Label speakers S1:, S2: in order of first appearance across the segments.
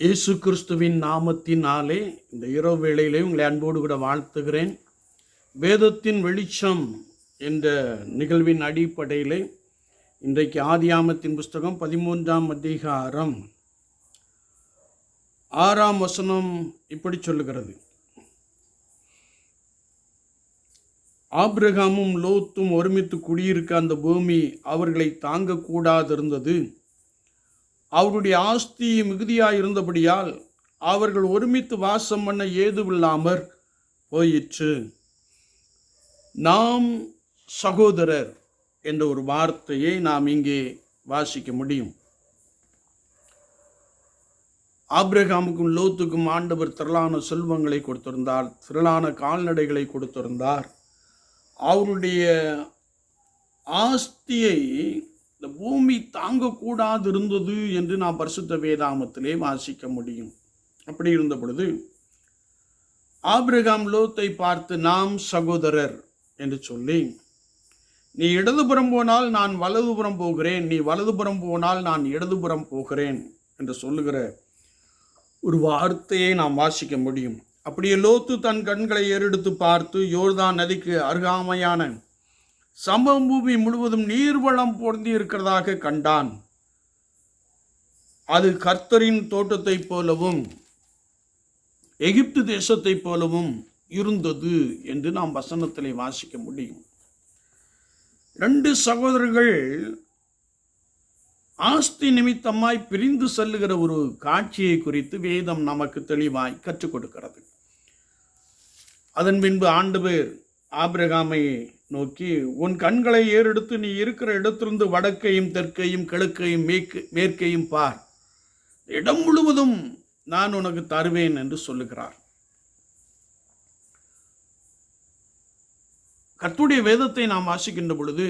S1: இயேசு கிறிஸ்துவின் நாமத்தினாலே இந்த இரவு வேளையிலே உங்களை அன்போடு கூட வாழ்த்துகிறேன். வேதத்தின் வெளிச்சம் என்ற நிகழ்வின் அடிப்படையிலே இன்றைக்கு ஆதியாமத்தின் புஸ்தகம் பதிமூன்றாம் அதிகாரம் ஆறாம் வசனம் இப்படி சொல்லுகிறது. ஆப்ரகாமும் லோத்தும் ஒருமித்து குடியிருக்க அந்த பூமி அவர்களை தாங்கக்கூடாதிருந்தது. அவருடைய ஆஸ்தி மிகுதியாக இருந்தபடியால் அவர்கள் ஒருமித்து வாசம் பண்ண ஏதுவில்லாமற் போயிற்று. நாம் சகோதரர் என்ற ஒரு வார்த்தையை நாம் இங்கே வாசிக்க முடியும். ஆப்ரஹாமுக்கும் லோத்துக்கும் ஆண்டவர் திரளான செல்வங்களை கொடுத்திருந்தார் திரளான கால்நடைகளை கொடுத்திருந்தார். அவருடைய ஆஸ்தியை இந்த பூமி தாங்கக்கூடாது இருந்தது என்று நாம் பரிசுத்த வேதாமத்திலே வாசிக்க முடியும். அப்படி இருந்த பொழுது ஆபிரகாம் லோத்தை பார்த்து நாம் சகோதரர் என்று சொல்லி நீ இடதுபுறம் போனால் நான் வலதுபுறம் போகிறேன். நீ வலதுபுறம் போனால் நான் இடதுபுறம் போகிறேன் என்று சொல்லுகிற ஒரு வார்த்தையை நாம் வாசிக்க முடியும். அப்படியே லோத்து தன் கண்களை ஏறெடுத்து பார்த்து யோர்தான் நதிக்கு அருகாமையான சம்பவபூமி முழுவதும் நீர்வளம் பொருந்தி இருக்கிறதாக கண்டான். அது கர்த்தரின் தோட்டத்தைப் போலவும் எகிப்து தேசத்தைப் போலவும் இருந்தது என்று நாம் வசனத்திலே வாசிக்க முடியும். ரெண்டு சகோதரர்கள் ஆஸ்தி நிமித்தமாய் பிரிந்து செல்லுகிற ஒரு காட்சியை குறித்து வேதம் நமக்கு தெளிவாய் கற்றுக் கொடுக்கிறது. அதன் பின்பு ஆண்டு பேர் ஆபிரகாமை நோக்கி உன் கண்களை ஏறெடுத்து நீ இருக்கிற இடத்திலிருந்து வடக்கையும் தெற்கையும் கிழக்கையும் மேற்கு மேற்கையும் பார். இடம் முழுவதும் நான் உனக்கு தருவேன் என்று சொல்லுகிறார். கர்த்துடைய வேதத்தை நாம் வாசிக்கின்ற பொழுது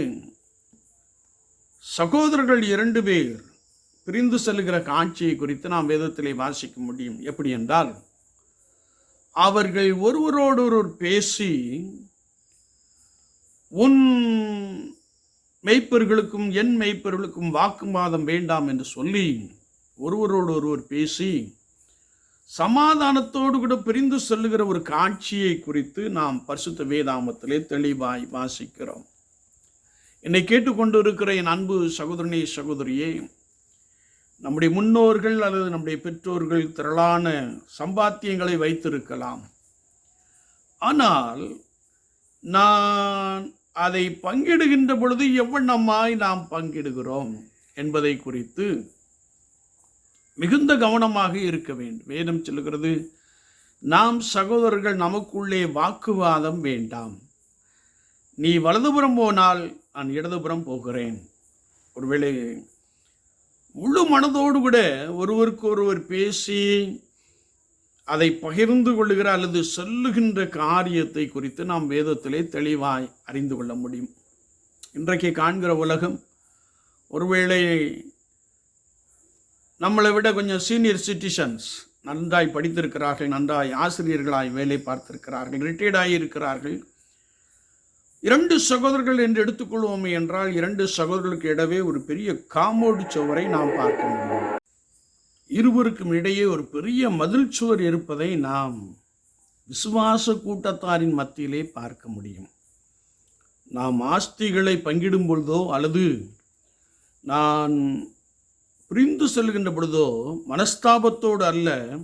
S1: சகோதரர்கள் இரண்டு பேர் பிரிந்து செல்கிற காட்சியை குறித்து நாம் வேதத்திலே வாசிக்க முடியும். எப்படி என்றால் அவர்கள் ஒருவரோடொருவர் பேசி உன் மெய்ப்பர்களுக்கும் என் மெய்ப்பர்களுக்கும் வாக்குவாதம் வேண்டாம் என்று சொல்லி ஒருவரோடு ஒருவர் பேசி சமாதானத்தோடு கூட பிரிந்து செல்லுகிற ஒரு காட்சியை குறித்து நாம் பரிசுத்த வேதாமத்திலே தெளிவாய் வாசிக்கிறோம். என்னை கேட்டுக்கொண்டு இருக்கிற என் அன்பு சகோதரனே சகோதரியே நம்முடைய முன்னோர்கள் அல்லது நம்முடைய பெற்றோர்கள் திரளான சம்பாத்தியங்களை வைத்திருக்கலாம். ஆனால் நான் அதை பங்கிடுகின்ற பொழுது எவ்வண்ணமாய் நாம் பங்கிடுகிறோம் என்பதை குறித்து மிகுந்த கவனமாக இருக்க வேண்டும். வேதம் சொல்லுகிறது நாம் சகோதரர்கள் நமக்குள்ளே வாக்குவாதம் வேண்டாம். நீ வலதுபுறம் போனால் நான் இடதுபுறம் போகிறேன். ஒருவேளை முழு மனதோடு கூட ஒருவருக்கு ஒருவர் பேசி அதை பகிர்ந்து கொள்ளுகிற அல்லது சொல்லுகின்ற காரியத்தை குறித்து நாம் வேதத்திலே தெளிவாய் அறிந்து கொள்ள முடியும். இன்றைக்கு காண்கிற உலகம் ஒருவேளை நம்மளை விட கொஞ்சம் சீனியர் சிட்டிசன்ஸ் நன்றாய் படித்திருக்கிறார்கள் நன்றாய் ஆசிரியர்களாய் வேலை பார்த்திருக்கிறார்கள் ரிட்டையர்டாகி இருக்கிறார்கள். இரண்டு சகோதரர்கள் என்று எடுத்துக்கொள்வோமே என்றால் இரண்டு சகோதரர்களுக்கு இடவே ஒரு பெரிய காமோடு சுவரை நாம் பார்க்க முடியும். இருவருக்கும் இடையே ஒரு பெரிய மதில் சுவர் இருப்பதை நாம் விசுவாச கூட்டத்தாரின் மத்தியிலே பார்க்க முடியும். நாம் ஆஸ்திகளை பங்கிடும் பொழுதோ அல்லது நான் புரிந்து செல்கின்ற பொழுதோ மனஸ்தாபத்தோடு அல்ல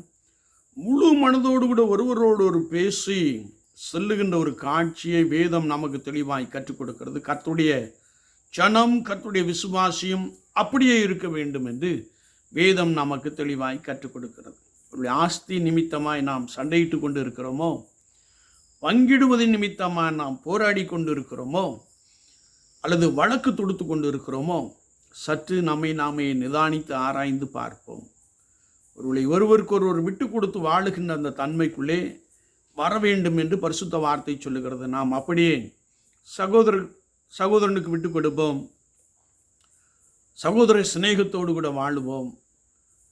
S1: முழு மனதோடு கூட ஒருவரோடு ஒரு பேசி செல்லுகின்ற ஒரு காட்சியை வேதம் நமக்கு தெளிவாய் கற்றுக் கொடுக்கிறது. கத்துடைய ஜனம் கத்துடைய விசுவாசியம் அப்படியே இருக்க வேண்டும் என்று வேதம் நமக்கு தெளிவாய் கற்றுக் கொடுக்கிறது. ஒரு ஆஸ்தி நிமித்தமாய் நாம் சண்டையிட்டு கொண்டு இருக்கிறோமோ பங்கிடுவது நிமித்தமாக நாம் போராடி கொண்டு இருக்கிறோமோ அல்லது வழக்கு தொடுத்து கொண்டு இருக்கிறோமோ சற்று நம்மை நாமே நிதானித்து ஆராய்ந்து பார்ப்போம். ஒருவளை ஒருவருக்கு ஒருவர் விட்டு கொடுத்து வாழுகின்ற அந்த தன்மைக்குள்ளே வர வேண்டும் என்று பரிசுத்த வார்த்தை சொல்லுகிறது. நாம் அப்படியே சகோதரர் சகோதரனுக்கு விட்டு கொடுப்போம். சகோதர சிநேகத்தோடு கூட வாழுவோம்.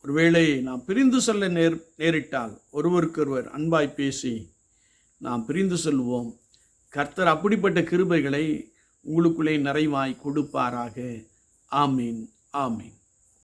S1: ஒருவேளை நாம் பிரிந்து செல்ல நேர் நேரிட்டால் ஒருவருக்கொருவர் அன்பாய் பேசி நாம் பிரிந்து செல்வோம். கர்த்தர் அப்படிப்பட்ட கிருபைகளை உங்களுக்குள்ளே நிறைவாய் கொடுப்பாராக. ஆமீன் ஆமீன்.